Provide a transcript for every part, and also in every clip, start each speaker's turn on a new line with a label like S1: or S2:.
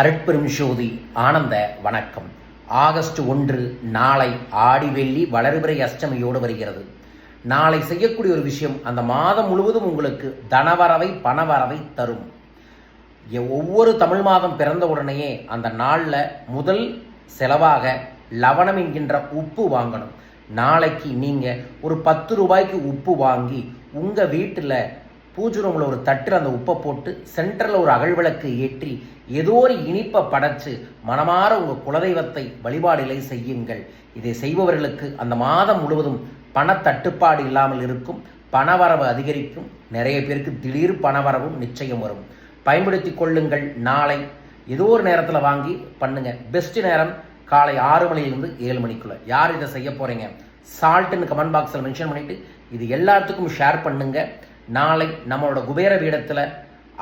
S1: அருட்பெரும் ஜோதி ஆனந்த வணக்கம். ஆகஸ்ட் ஒன்று நாளை ஆடி வெள்ளி வளர்பிறை அஷ்டமியோடு வருகிறது. நாளை செய்யக்கூடிய ஒரு விஷயம் அந்த மாதம் முழுவதும் உங்களுக்கு தனவரவை பணவரவை தரும். ஒவ்வொரு தமிழ் மாதம் பிறந்த உடனேயே அந்த நாளில் முதல் செலவாக லவணம் என்கின்ற உப்பு வாங்கணும். நாளைக்கு நீங்கள் ஒரு பத்து ரூபாய்க்கு உப்பு வாங்கி உங்கள் வீட்டில் பூஜை ரூமில் ஒரு தட்டில் அந்த உப்பை போட்டு சென்டரில் ஒரு அகழ்விளக்கு ஏற்றி ஏதோ ஒரு இனிப்பை படைச்சு மனமாற உங்கள் குலதெய்வத்தை வழிபாடுகளை செய்யுங்கள். இதை செய்பவர்களுக்கு அந்த மாதம் முழுவதும் பணத்தட்டுப்பாடு இல்லாமல் இருக்கும் பணவரவு அதிகரிக்கும் நிறைய பேருக்கு திடீர் பணவரவும் நிச்சயம் வரும். பயன்படுத்தி கொள்ளுங்கள். நாளை ஏதோ ஒரு நேரத்தில் வாங்கி பண்ணுங்க. பெஸ்ட் நேரம் காலை ஆறு மணிலிருந்து ஏழு மணிக்குள்ள. யார் இதை செய்ய போகிறீங்க சால்ட்டுன்னு கமெண்ட் பாக்ஸில் மென்ஷன் பண்ணிவிட்டு இது எல்லாத்துக்கும் ஷேர் பண்ணுங்கள் நாளை நம்மளோட குபேர பீடத்தில்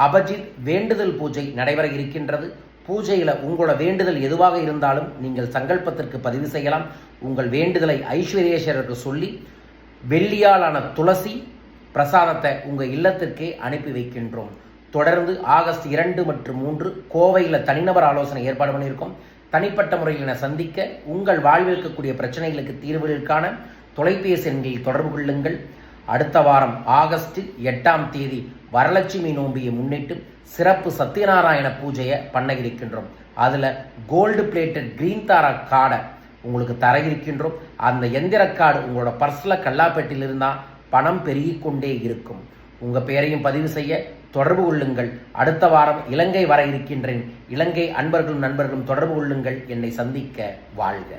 S1: அபஜித் வேண்டுதல் பூஜை நடைபெற இருக்கின்றது. பூஜையில் உங்களோட வேண்டுதல் எதுவாக இருந்தாலும் நீங்கள் சங்கல்பத்திற்கு பதிவு செய்யலாம். உங்கள் வேண்டுதலை ஐஸ்வர்யேஸ்வரருக்கு சொல்லி வெள்ளியாலான துளசி பிரசாதத்தை உங்கள் இல்லத்திற்கே அனுப்பி வைக்கின்றோம். தொடர்ந்து ஆகஸ்ட் இரண்டு மற்றும் மூன்று கோவையில் தனிநபர் ஆலோசனை ஏற்பாடு பண்ணியிருக்கோம். தனிப்பட்ட முறையில் என சந்திக்க உங்கள் வாழ்வில் இருக்கக்கூடிய பிரச்சனைகளுக்கு தீர்வுகளுக்கான தொலைபேசி எண்களில் தொடர்பு கொள்ளுங்கள். அடுத்த வாரம் ஆகஸ்ட் எட்டாம் தேதி வரலட்சுமி நோம்பியை முன்னிட்டு சிறப்பு சத்யநாராயண பூஜையை பண்ண இருக்கின்றோம். அதில் கோல்டு பிளேட்டட் கிரீன் தாரா கார்டை உங்களுக்கு தர இருக்கின்றோம். அந்த எந்திர கார்டு உங்களோட பர்ஸில் கல்லாப்பேட்டில் இருந்தால் பணம் பெருகி கொண்டே இருக்கும். உங்கள் பெயரையும் பதிவு செய்ய தொடர்பு கொள்ளுங்கள். அடுத்த வாரம் இலங்கை வர இருக்கின்றேன். இலங்கை அன்பர்களும் நண்பர்களும் தொடர்பு கொள்ளுங்கள். என்னை சந்திக்க வாழ்க.